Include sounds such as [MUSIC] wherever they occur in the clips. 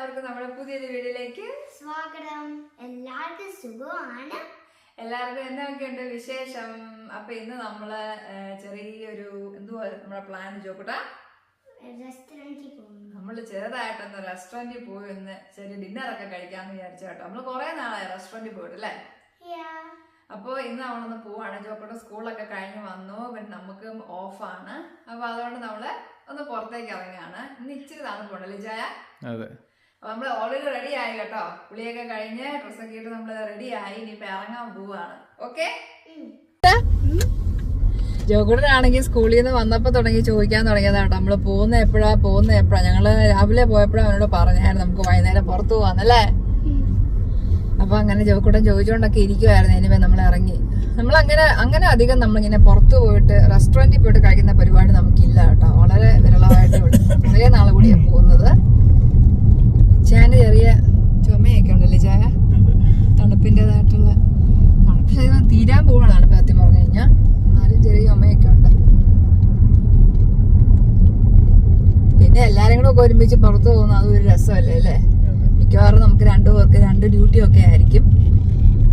എല്ലാവർക്കും നമ്മുടെ പുതിയൊരു വീഡിയോയിലേക്ക് സ്വാഗതം. എല്ലാവർക്കും സുഖമാണ്. എല്ലാവർക്കും എന്തൊക്കെയുണ്ട് വിശേഷം? അപ്പൊ ഇന്ന് നമ്മൾ ചെറിയൊരു എന്തുവാ നമ്മളെ പ്ലാൻ ചോക്കട്ട? നമ്മൾ ചെറുതായിട്ടൊന്ന് റെസ്റ്റോറന്റിൽ പോയി ഒന്ന് ചെറിയ ഡിന്നറൊക്കെ കഴിക്കാന്ന് വിചാരിച്ചു കേട്ടോ. നമ്മൾ കുറെ നാളായി റെസ്റ്റോറന്റിൽ പോയിട്ട് അല്ലേ. അപ്പോൾ ഇന്ന് നമ്മളൊന്ന് പോവാണ്. ചോക്കട്ട സ്കൂളൊക്കെ കഴിഞ്ഞ് വന്നു. പിന്നെ നമുക്ക് ഓഫാണ് അപ്പോൾ അതുകൊണ്ട് നമ്മൾ ഒന്ന് പുറത്തേക്ക് ഇറങ്ങുകയാണ്. ഇന്ന് ഇച്ചിരി തണുപ്പുണ്ടല്ലേ ജയ അതെ. നമ്മൾ ഓൾറെഡി റെഡി ആയി കേട്ടോ. കുളിയൊക്കെ കഴിഞ്ഞ് ഡ്രസ്സൊക്കെ ഇട്ട് നമ്മൾ റെഡി ആയി. ഇനിയിപ്പോ ഇറങ്ങാൻ പോവാണ്. ഓക്കെ ജോഗുടനാണെങ്കിൽ സ്കൂളിൽ നിന്ന് വന്നപ്പോൾ തുടങ്ങി ചോദിക്കാൻ തുടങ്ങിയതാണ് നമ്മൾ നമ്മൾ പോകുന്ന എപ്പോഴാ പോകുന്ന എപ്പോഴാ? ഞങ്ങൾ രാവിലെ പോയപ്പോഴാ അവനോട് പറഞ്ഞായിരുന്നു നമുക്ക് വൈകുന്നേരം പുറത്തു പോവാന്നല്ലേ? അപ്പൊ അങ്ങനെ ജോക്കുടൻ ചോദിച്ചുകൊണ്ടൊക്കെ ഇരിക്കുവായിരുന്നു. ഇനിമേ നമ്മൾ ഇറങ്ങി. നമ്മൾ അങ്ങനെ അങ്ങനെ അധികം നമ്മളിങ്ങനെ പുറത്തു പോയിട്ട് റെസ്റ്റോറന്റിൽ പോയിട്ട് കഴിക്കുന്ന പരിപാടി നമുക്കില്ല കേട്ടോ വളരെ വിരളമായിട്ട് ഉള്ളൂ കുറേ നാളെ കൂടിയാണ് പോകുന്നത് ചാന് ചെറിയ ചുമയൊക്കെ ഉണ്ടല്ലേ ചായ തണുപ്പിന്റെതായിട്ടുള്ള തണുപ്പ് ശരിക്കും തീരാൻ പോവാണ് തണുപ്പ് സത്യം പറഞ്ഞു കഴിഞ്ഞാൽ എന്നാലും ചെറിയ ചുമയൊക്കെ ഉണ്ട് പിന്നെ എല്ലാരും കൂടെ ഒക്കെ ഒരുമിച്ച് പുറത്തു പോകുന്ന രസമല്ലേ അല്ലേ? മിക്കവാറും നമുക്ക് രണ്ടു പേർക്ക് രണ്ട് ഡ്യൂട്ടി ഒക്കെ ആയിരിക്കും.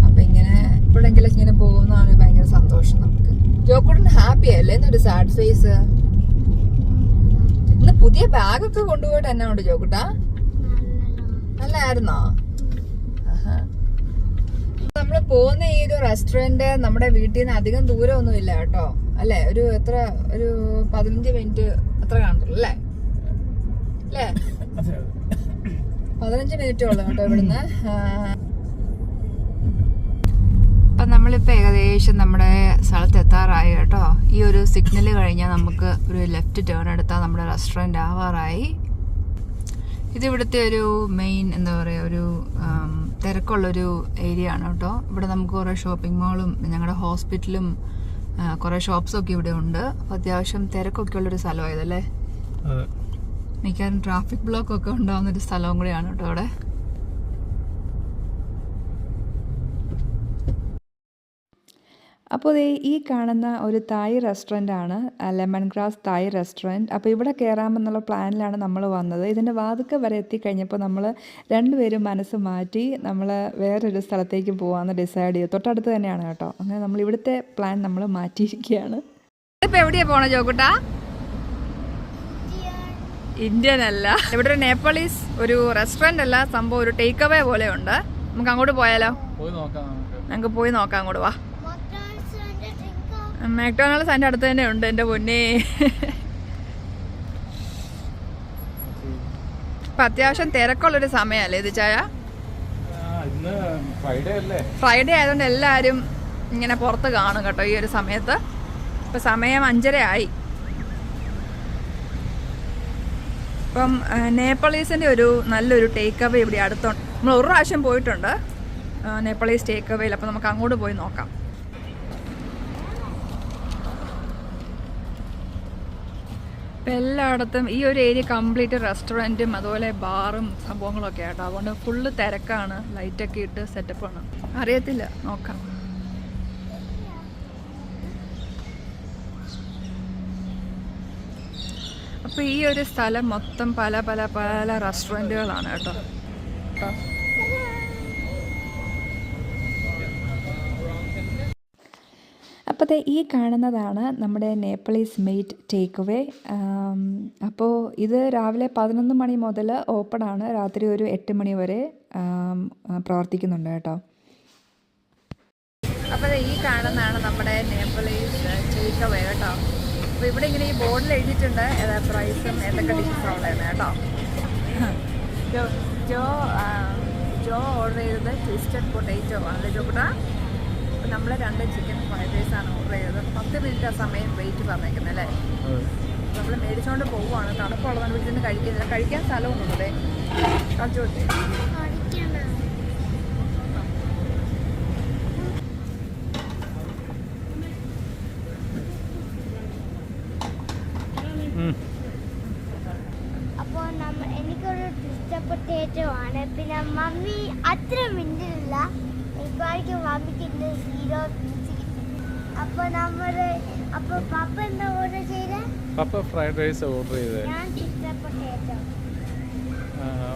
അപ്പൊ ഇങ്ങനെ എപ്പോഴെങ്കിലും ഇങ്ങനെ പോകുന്നതാണ് ഭയങ്കര സന്തോഷം നമുക്ക്. ജോക്കുടൻ ഹാപ്പി അല്ലേ? എന്നൊരു സാഡ് ഫേസ് ഇന്ന് പുതിയ ബാഗൊക്കെ കൊണ്ടുപോയിട്ട് എന്നാ ഉണ്ട് ജോക്കുട്ടാ? നല്ലായിരുന്നോ? നമ്മൾ പോകുന്ന ഈ ഒരു റെസ്റ്റോറന്റ് നമ്മുടെ വീട്ടിൽ നിന്ന് അധികം ദൂരമൊന്നും ഇല്ല കേട്ടോ. അല്ലെ? ഒരു എത്ര ഒരു പതിനഞ്ച് മിനിറ്റ് അത്ര കാണത്തുള്ളൂ അല്ലേ? അല്ലേ? പതിനഞ്ച് മിനിറ്റേ ഉള്ളു കേട്ടോ ഇവിടുന്ന്. അപ്പം നമ്മളിപ്പോൾ നമ്മളിപ്പോ ഏകദേശം നമ്മുടെ സ്ഥലത്ത് എത്താറായി കേട്ടോ. ഈ ഒരു സിഗ്നൽ കഴിഞ്ഞാൽ നമുക്ക് ഒരു ലെഫ്റ്റ് ടേൺ എടുത്താൽ നമ്മുടെ റെസ്റ്റോറന്റ് ആവാറായി. ഇത് ഇവിടുത്തെ ഒരു മെയിൻ എന്താ പറയുക ഒരു തിരക്കുള്ളൊരു ഏരിയ ആണ് കേട്ടോ. ഇവിടെ നമുക്ക് കുറേ ഷോപ്പിംഗ് മാളും ഞങ്ങളുടെ ഹോസ്പിറ്റലും കുറേ ഷോപ്സൊക്കെ ഇവിടെ ഉണ്ട്. അപ്പോൾ അത്യാവശ്യം തിരക്കൊക്കെ ഉള്ളൊരു സ്ഥലമായതല്ലേ? അതെ. മിക്കവാറും ട്രാഫിക് ബ്ലോക്ക് ഒക്കെ ഉണ്ടാവുന്ന ഒരു സ്ഥലവും കൂടിയാണ് കേട്ടോ അവിടെ. അപ്പോൾ ദേ ഈ കാണുന്ന ഒരു തായ് റെസ്റ്റോറന്റ് ആണ് ലെമൺ ഗ്രാസ് തായ് റെസ്റ്റോറന്റ് അപ്പോൾ ഇവിടെ കയറാമെന്നുള്ള പ്ലാനിലാണ് നമ്മൾ വന്നത്. ഇതിന്റെ വാതുക്ക വരെ എത്തിക്കഴിഞ്ഞപ്പോൾ നമ്മൾ രണ്ടുപേരും മനസ്സ് മാറ്റി നമ്മൾ വേറൊരു സ്ഥലത്തേക്ക് പോകാമെന്ന് ഡിസൈഡ് ചെയ്തു. തൊട്ടടുത്ത് തന്നെയാണ് കേട്ടോ. അങ്ങനെ നമ്മൾ ഇവിടുത്തെ പ്ലാൻ നമ്മൾ മാറ്റിയിരിക്കുകയാണ്. ഇപ്പോൾ എവിടെയാണ് പോകണം ജോക്കുട്ടാ ഇന്ത്യൻ അല്ല ഇവിടെ ഒരു നേപ്പാളീസ് ഒരു റെസ്റ്റോറന്റ് അല്ല സംഭവം ഒരു ടേക്ക് അവേ പോലെ ഉണ്ട് നമുക്ക് അങ്ങോട്ട് പോയാലോ? പോയി നോക്കാം നമുക്ക്. പോയി നോക്കാം അങ്ങോട്ട് വാ. മാക്ഡോണൾസ് എന്റെ അടുത്ത് തന്നെ ഉണ്ട് എന്റെ പൊന്നേ. ഇപ്പൊ അത്യാവശ്യം തിരക്കുള്ളൊരു സമയമല്ലേ ഇത് ചായ? ഇന്ന് ഫ്രൈഡേ അല്ലേ? ഫ്രൈഡേ ആയതുകൊണ്ട് എല്ലാരും ഇങ്ങനെ പുറത്ത് കാണും കേട്ടോ ഈ ഒരു സമയത്ത്. ഇപ്പൊ സമയം അഞ്ചര ആയി ഇപ്പം നേപ്പാളീസിന്റെ ഒരു നല്ലൊരു ടേക്ക് അവേ ഇവിടെ അടുത്തുണ്ട് നമ്മൾ ഒരു പ്രാവശ്യം പോയിട്ടുണ്ട്. നേപ്പാളീസ് ടേക്ക് അവേയിൽ അപ്പം നമുക്ക് അങ്ങോട്ട് പോയി നോക്കാം. ഇപ്പം എല്ലായിടത്തും ഈ ഒരു ഏരിയ കംപ്ലീറ്റ് റെസ്റ്റോറന്റും അതുപോലെ ബാറും സംഭവങ്ങളൊക്കെ ആട്ടോ. അതുകൊണ്ട് ഫുള്ള് തിരക്കാണ്. ലൈറ്റൊക്കെ ഇട്ട് സെറ്റപ്പാണ് അറിയത്തില്ല. നോക്കാം. അപ്പോൾ ഈ ഒരു സ്ഥലം മൊത്തം പല പല പല റെസ്റ്റോറന്റുകളാണ് കേട്ടോ. കേട്ടോ അപ്പോൾ ഈ കാണുന്നതാണ് നമ്മുടെ നേപ്പിളീസ് മെയ്റ്റ് ടേക്ക് അവേ അപ്പോൾ ഇത് രാവിലെ പതിനൊന്ന് മണി മുതൽ ഓപ്പൺ ആണ്. രാത്രി ഒരു എട്ട് മണി വരെ പ്രവർത്തിക്കുന്നുണ്ട് കേട്ടോ. അപ്പോൾ ഈ കാണുന്നതാണ് നമ്മുടെ നേപ്പിളീസ് ടേക്ക് അവേ കേട്ടോ. അപ്പോൾ ഇവിടെ ഇങ്ങനെ ഈ ബോർഡിൽ എഴുതിയിട്ടുണ്ട് പ്രൈസും ഏതൊക്കെ ഡിഷസ് ഉള്ളതെന്ന് കേട്ടോ. ജോ ജോ ജോ ഓർഡർ ചെയ്തത് ട്വിസ്റ്റഡ് പൊട്ടേറ്റോ ആണല്ലേ ജോക്കുട്ടാ? അപ്പോൾ നമ്മൾ രണ്ട് ചിക്കൻ ഫ്രൈഡ് റൈസ് ആണ് ഓർഡർ ചെയ്തത്. പത്ത് മിനിറ്റ് ആ സമയം വെയിറ്റ് പറഞ്ഞേക്കുന്നത് അല്ലേ? നമ്മൾ മേടിച്ചുകൊണ്ട് പോവുകയാണ് തണുപ്പുള്ളതാണ് വീട്ടിൽ നിന്ന് കഴിക്കുന്നില്ല കഴിക്കാൻ സ്ഥലമൊന്നുമില്ലേ കാണിച്ചോട്ടെ ആണ് പിന്നെ മമ്മി അത്ര മിണ്ടില്ല ഇപ്പോഴേക്ക് മമ്മിക്ക് ഇന്ന് സീറോ അപ്പോൾ നമ്മൾ അപ്പോൾ പപ്പ എന്താ ഓർഡർ ചെയ്തേ? പപ്പ ഫ്രൈഡ് റൈസ് ഓർഡർ ചെയ്തേ.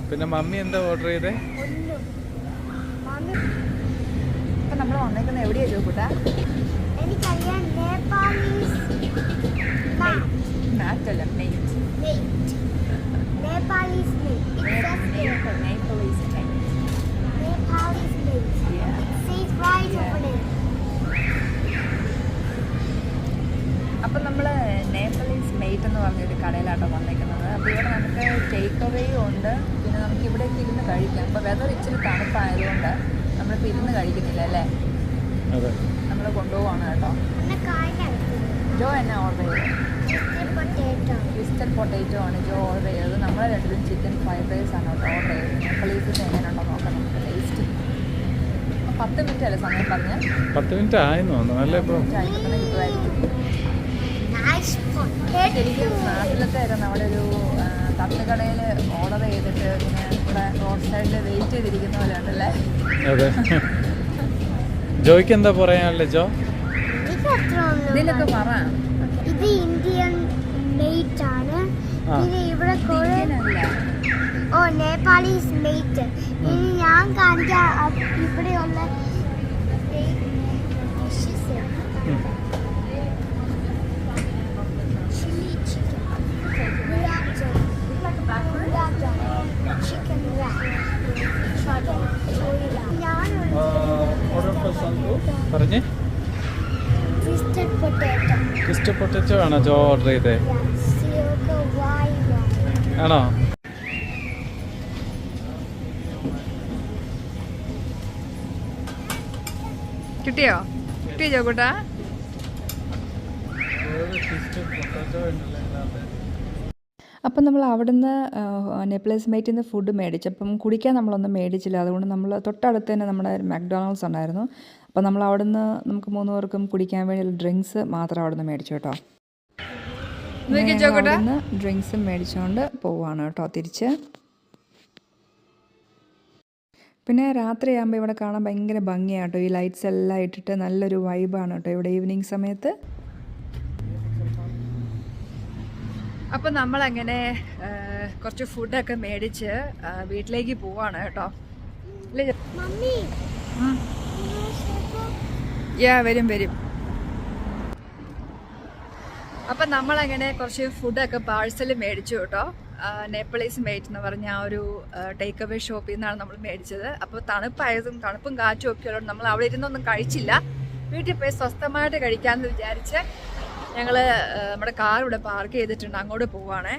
പിന്നെ മമ്മി എന്താ ഓർഡർ ചെയ്തേ? ഇപ്പൊ നമ്മൾ വന്നേക്കുന്നത് എവിടെയാ ചോക്കൂട്ടാ? എനിക്കറിയാം നേപ്പാളീസ്. മാറ്റ് മാറ്റല്ല നെയ്റ്റ് Mate. snake. It says Nepali snake. Nepali snake. Yeah. It says right Yeah. over there. അപ്പം നമ്മൾ നേപ്പലീസ് മെയ്റ്റ് എന്ന് പറഞ്ഞൊരു കടയിലാട്ടോ വന്നേക്കുന്നത് അപ്പോൾ ഇവിടെ നമുക്ക് ടേക്ക് അവേയും ഉണ്ട് പിന്നെ നമുക്ക് ഇവിടെ ഇരുന്ന് കഴിക്കാം അപ്പോൾ വെതർ ഇച്ചിരി തണുപ്പായതുകൊണ്ട് നമ്മളിപ്പോൾ ഇരുന്ന് കഴിക്കുന്നില്ല അല്ലേ അതെ നമ്മൾ കൊണ്ടുപോവാണ് കേട്ടോ ജോ എന്നെ ഓർഡർ ചെയ്തത്. പൊട്ടേറ്റോ ട്വിസ്റ്റർ പൊട്ടേറ്റോ ആണ് ജോ ഓർഡർ ചെയ്തത്. നമ്മൾ രണ്ടും ചിക്കൻ ഫ്രൈഡ് റൈസ് ആണ് കേട്ടോ ഓർഡർ ചെയ്തത്. നേപ്പാളീസിന് എങ്ങനെയുണ്ടോ നോക്കാം നമുക്ക്. ടേസ്റ്റ് പത്ത് മിനിറ്റ് അല്ലേ സമയം പറഞ്ഞ്? പത്ത് മിനിറ്റ് ആയെന്ന് തോന്നുന്നു. നല്ല പൊട്ടേറ്റോ ശരിക്കും നാട്ടിലത്തെ ഒരു തട്ടുകടയിൽ ഓർഡർ ചെയ്തിട്ട് ഇങ്ങനെ ഇവിടെ റോഡ് സൈഡിൽ വെയിറ്റ് ചെയ്തിരിക്കുന്ന പോലെ ഉണ്ടല്ലേ ജോയ്ക്ക് എന്താ പറയാനല്ലേ ജോ? ഇതിലൊക്കെ പറ. ഇത് ഇന്ത്യൻ മെയ്റ്റ് ആണ്. പിന്നെ ഇവിടെ കുറെ ഓ നേപ്പാളീസ് മെയ്റ്റ് ഇനി ഞാൻ കാണിക്കാം. ഇവിടെയുള്ള dishes chilli chicken gulab jamun gulab jamun chicken പറഞ്ഞേ ട്വിസ്റ്റഡ് പൊട്ടാറ്റോ ക്രിസ്റ്റ ആണോ ജോ ഓർഡർ ചെയ്തേ? ആണോ? കിട്ടിയോ? കിട്ടിയോ ചോക്കൂട്ടാ അപ്പം നമ്മൾ അവിടുന്ന് നെപ്ലേസ് മേറ്റിൽ നിന്ന് ഫുഡ് മേടിച്ചു. അപ്പം കുടിക്കാൻ നമ്മളൊന്നും മേടിച്ചില്ല. അതുകൊണ്ട് നമ്മൾ തൊട്ടടുത്ത് തന്നെ നമ്മുടെ മക്ഡൊണാൾഡ്സ് ഉണ്ടായിരുന്നു. അപ്പം നമ്മൾ അവിടുന്ന് നമുക്ക് മൂന്ന് പേർക്കും കുടിക്കാൻ വേണ്ടി ഡ്രിങ്ക്സ് മാത്രം അവിടുന്ന് മേടിച്ചു കേട്ടോ. ഡ്രിങ്ക്സും മേടിച്ചുകൊണ്ട് പോവാണ് കേട്ടോ തിരിച്ച്. പിന്നെ രാത്രിയാകുമ്പോൾ ഇവിടെ കാണാൻ ഭയങ്കര ഭംഗിയാണ് കേട്ടോ ഈ ലൈറ്റ്സ് എല്ലാം ഇട്ടിട്ട് നല്ലൊരു വൈബാണ് കേട്ടോ ഇവിടെ ഈവനിങ് സമയത്ത്. അപ്പൊ നമ്മളങ്ങനെ കുറച്ച് ഫുഡൊക്കെ മേടിച്ച് വീട്ടിലേക്ക് പോവാണ് കേട്ടോ. മമ്മി. യാ വരും വരും. അപ്പം നമ്മളങ്ങനെ കുറച്ച് ഫുഡൊക്കെ പാഴ്സൽ മേടിച്ചു കേട്ടോ. നേപ്പിളീസ് മേറ്റ് എന്ന് പറഞ്ഞ ആ ഒരു ടേക്ക് അവേ ഷോപ്പിൽ നിന്നാണ് നമ്മൾ മേടിച്ചത്. അപ്പോൾ തണുപ്പായതും തണുപ്പും കാറ്റും ഒക്കെ ഉള്ളത് നമ്മൾ അവിടെ ഇരുന്നൊന്നും കഴിച്ചില്ല. വീട്ടിൽ പോയി സ്വസ്ഥമായിട്ട് കഴിക്കാമെന്ന് വിചാരിച്ച് ഞങ്ങൾ നമ്മുടെ കാർ ഇവിടെ പാർക്ക് ചെയ്തിട്ടുണ്ട്. അങ്ങോട്ട് പോവാണേ.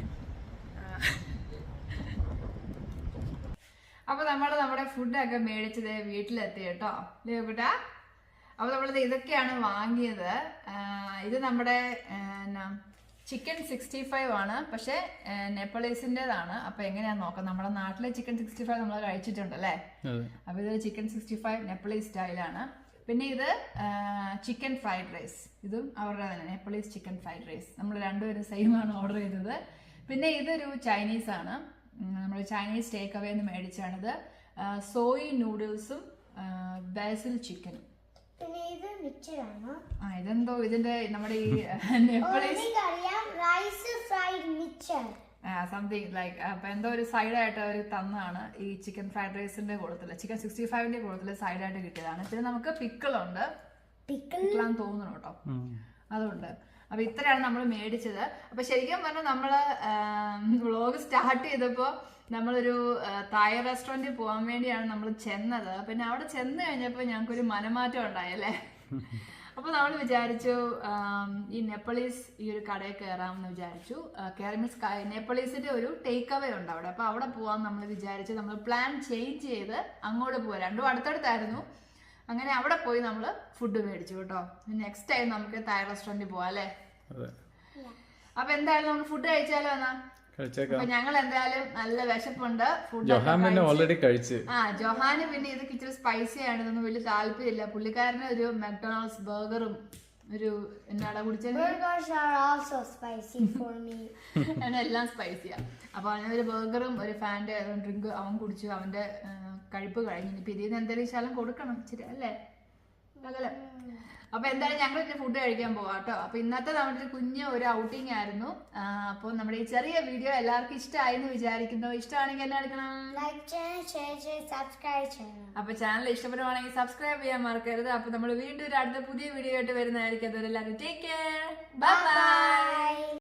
അപ്പോൾ നമ്മൾ നമ്മുടെ ഫുഡൊക്കെ മേടിച്ചത് വീട്ടിലെത്തി കേട്ടോ. ലേക്കുട്ടാ അപ്പോൾ നമ്മൾ ഇതൊക്കെയാണ് വാങ്ങിയത്. ഇത് നമ്മുടെ ചിക്കൻ സിക്സ്റ്റി ഫൈവ് ആണ്. പക്ഷേ നെപ്പളീസിന്റെതാണ്. അപ്പോൾ എങ്ങനെയാ നോക്കാം. നമ്മുടെ നാട്ടിലെ ചിക്കൻ സിക്സ്റ്റി ഫൈവ് നമ്മൾ കഴിച്ചിട്ടുണ്ട് അല്ലേ അപ്പോൾ ഇത് ചിക്കൻ സിക്സ്റ്റി ഫൈവ് നെപ്പളീസ് സ്റ്റൈലാണ്. പിന്നെ ഇത് ചിക്കൻ ഫ്രൈഡ് റൈസ്. ഇതും അവരുടെ തന്നെ നെപ്പളീസ് ചിക്കൻ ഫ്രൈഡ് റൈസ്. നമ്മൾ രണ്ടുപേരും സെയിം ആണ് ഓർഡർ ചെയ്തത്. പിന്നെ ഇതൊരു ചൈനീസ് ആണ് നമ്മൾ ചൈനീസ് ടേക്ക് അവേ എന്ന് മേടിച്ചാണിത് സോയി നൂഡിൽസും ബേസിൽ ചിക്കനും. ആ ഇതെന്തോ ഇതിന്റെ നമ്മുടെ ഈ rice fried mixture something like അപ്പൊ എന്തോ ഒരു സൈഡായിട്ട് അവർ തന്നാണ് ഈ ചിക്കൻ ഫ്രൈഡ് റൈസിന്റെ കൂട്ടത്തിൽ. ചിക്കൻ സിക്സ്റ്റി ഫൈവിന്റെ കൂട്ടത്തിൽ സൈഡായിട്ട് കിട്ടിയതാണ്. പിന്നെ നമുക്ക് പിക്കിളുണ്ട് പിക്കിളാന്ന് തോന്നുന്നു കേട്ടോ. അതുണ്ട്. അപ്പൊ ഇത്രയാണ് നമ്മൾ മേടിച്ചത്. അപ്പൊ ശരിക്കും പറഞ്ഞാൽ നമ്മൾ വ്ളോഗ് സ്റ്റാർട്ട് ചെയ്തപ്പോ നമ്മളൊരു തായ് റെസ്റ്റോറന്റിൽ പോകാൻ വേണ്ടിയാണ് നമ്മൾ ചെന്നത്. പിന്നെ അവിടെ ചെന്ന് കഴിഞ്ഞപ്പോൾ ഞങ്ങൾക്കൊരു മനമാറ്റം ഉണ്ടായല്ലേ [LAUGHS] അപ്പോൾ നമ്മൾ വിചാരിച്ചു ഈ നെപ്പളീസ് ഈ ഒരു കടയിൽ കയറാമെന്ന് വിചാരിച്ചു. കയറി മീൻസ് നെപ്പളീസിന്റെ ഒരു ടേക്ക് അവേ ഉണ്ട് അവിടെ. അപ്പോൾ അവിടെ പോകാൻ നമ്മൾ വിചാരിച്ചു. നമ്മൾ പ്ലാൻ ചേഞ്ച് ചെയ്ത് അങ്ങോട്ട് പോകാം രണ്ടും അടുത്തടുത്തായിരുന്നു. അങ്ങനെ അവിടെ പോയി നമ്മൾ ഫുഡ് മേടിച്ചു കേട്ടോ. നെക്സ്റ്റ് ടൈം നമുക്ക് തായ് റെസ്റ്റോറന്റിൽ പോവാം അല്ലേ? അപ്പൊ എന്തായാലും നമ്മൾ ഫുഡ് കഴിച്ചാലോ എന്നാ? ഞങ്ങൾ എന്തായാലും നല്ല വിശപ്പുണ്ട്. ജൊഹാൻ ഓൾറെഡി കഴിച്ച്. ആ ജൊഹാന് പിന്നെ ഇതൊക്കെ ഇച്ചിരി സ്പൈസി ആണ്. ഇതൊന്നും വലിയ താല്പര്യമില്ല. പുള്ളിക്കാരന് ഒരു മക്ഡൊണാൾഡ്സ് ബർഗറും ഒരു എന്നാടാ കുടിച്ചത്? [LAUGHS] എല്ലാം സ്പൈസിയാ അപ്പൊ അവനൊരു ബർഗറും ഒരു ഫാന്റെ ഡ്രിങ്ക് അവൻ കുടിച്ചു. അവന്റെ കഴിപ്പ് കഴിഞ്ഞു. ഇതിൽ നിന്ന് എന്തെങ്കിലും ശാലം കൊടുക്കണം. ഇച്ചിരി അല്ലേ? അകലെ അപ്പൊ എന്തായാലും ഞങ്ങൾ ഇന്ന് ഫുഡ് കഴിക്കാൻ പോവാം കേട്ടോ അപ്പൊ ഇന്നത്തെ നമ്മുടെ ഒരു കുഞ്ഞ് ഒരു ഔട്ടിംഗ് ആയിരുന്നു. അപ്പോൾ നമ്മുടെ ഈ ചെറിയ വീഡിയോ എല്ലാവർക്കും ഇഷ്ടമായി എന്ന് വിചാരിക്കുന്നു ഇഷ്ടമാണെങ്കിൽ എന്നാ എടുക്കണം അപ്പൊ ചാനൽ ഇഷ്ടപ്പെടുവാണെങ്കിൽ സബ്സ്ക്രൈബ് ചെയ്യാൻ മറക്കരുത്. അപ്പൊ നമ്മൾ വീണ്ടും ഒരു അടുത്ത പുതിയ വീഡിയോ ആയിട്ട് വരുന്നതായിരിക്കും. അതുവരെ എല്ലാവരും ടേക്ക് കെയർ ബൈ